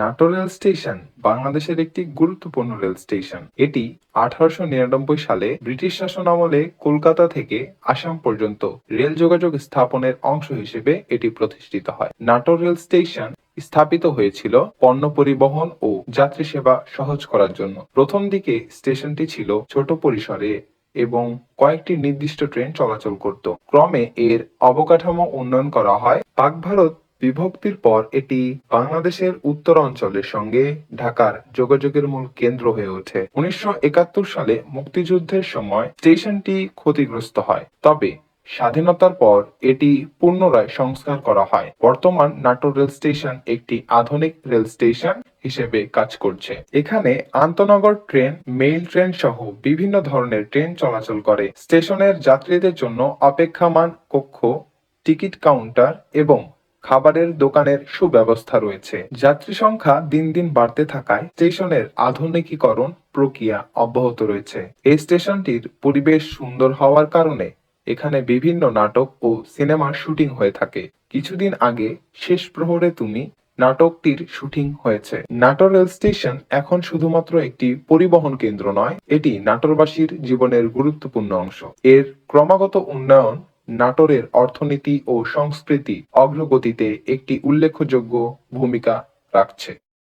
Natore rail station বাংলাদেশের একটি গুরুত্বপূর্ণ রেল স্টেশন। এটি আঠারোশো নিরানব্বই সালে ব্রিটিশ শাসন আমলে কলকাতা থেকে আসাম পর্যন্ত রেল যোগাযোগ স্থাপনের অংশ হিসেবে এটি প্রতিষ্ঠিত হয়। নাটোর রেল স্টেশন স্থাপিত হয়েছিল পণ্য পরিবহন ও যাত্রী সেবা সহজ করার জন্য। প্রথম দিকে স্টেশনটি ছিল ছোট পরিসরে এবং কয়েকটি নির্দিষ্ট ট্রেন চলাচল করত। ক্রমে এর অবকাঠামো উন্নয়ন করা হয়। পাক ভারত বিভক্তির পর এটি বাংলাদেশের উত্তর অঞ্চলের সঙ্গে ঢাকার যোগাযোগের মূল কেন্দ্র হয়ে ওঠে। উনিশশো একাত্তর সালে মুক্তিযুদ্ধের সময় স্টেশনটি ক্ষতিগ্রস্ত হয়, তবে স্বাধীনতার পর এটি পুনরায় সংস্কার করা হয়। বর্তমান নাটোর রেল স্টেশন একটি আধুনিক রেল স্টেশন হিসেবে কাজ করছে। এখানে আন্তনগর ট্রেন, মেইল ট্রেন সহ বিভিন্ন ধরনের ট্রেন চলাচল করে। স্টেশনের যাত্রীদের জন্য অপেক্ষামান কক্ষ, টিকিট কাউন্টার এবং খাবারের দোকানের সুব্যবস্থা রয়েছে। যাত্রী সংখ্যা দিন দিন বাড়তে থাকায় স্টেশনের আধুনিকীকরণ প্রক্রিয়া অব্যাহত রয়েছে। এই স্টেশনটির পরিবেশ সুন্দর হওয়ার কারণে এখানে বিভিন্ন নাটক ও সিনেমার শুটিং হয়ে থাকে। কিছুদিন আগে শেষ প্রহরে তুমি নাটকটির শুটিং হয়েছে। নাটোর রেল স্টেশন এখন শুধুমাত্র একটি পরিবহন কেন্দ্র নয়, এটি নাটোরবাসীর জীবনের গুরুত্বপূর্ণ অংশ। এর ক্রমাগত উন্নয়ন নাটোরের অর্থনীতি ও সংস্কৃতি অগ্রগতিতে একটি উল্লেখযোগ্য ভূমিকা রাখছে।